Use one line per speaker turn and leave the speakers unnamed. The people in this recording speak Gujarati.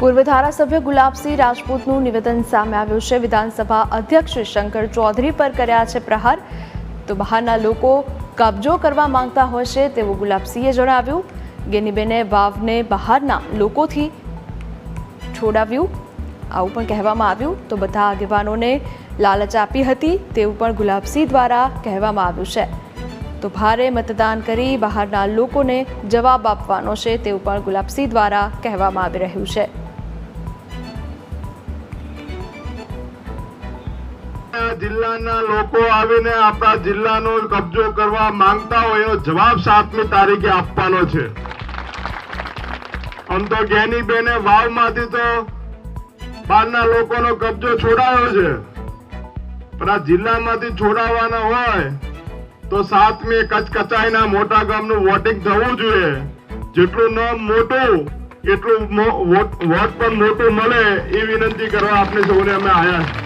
પૂર્વ ધારાસભ્ય ગુલાબસિંહ રાજપૂતનું નિવેદન સામે આવ્યું છે. વિધાનસભા અધ્યક્ષ શંકર ચૌધરી પર કર્યા છે પ્રહાર. તો બહારના લોકો કબજો કરવા માંગતા હોય છે તેવું ગુલાબસિંહે જણાવ્યું. ગેનીબેને વાવને બહારના લોકોથી છોડાવ્યું આવું પણ કહેવામાં આવ્યું. તો બધા આગેવાનોને લાલચ આપી હતી તેવું પણ ગુલાબસિંહ દ્વારા કહેવામાં આવ્યું છે. તો ભારે મતદાન કરી બહારના લોકોને જવાબ આપવાનો છે તેવું પણ ગુલાબસિંહ દ્વારા કહેવામાં આવી રહ્યું છે.
જિલ્લાના લોકો આવીને આપણા જિલ્લાનો કબજો કરવા માંગતા હોય જવાબ સાતમી તારીખે આપવાનો છે. આમ તો ગેની બેને વાવમાંથી તો બહારના લોકોનો કબજો છોડાયો છે. પણ આ જિલ્લામાંથી છોડાવવાના હોય તો સાતમી કચકચાઈના મોટા ગામનું વોટિંગ થવું જોઈએ. જેટલું નામ મોટું, એટલું વોટ પણ મોટું મળે એ વિનંતી કરવા આપણે સૌને અમે આવ્યા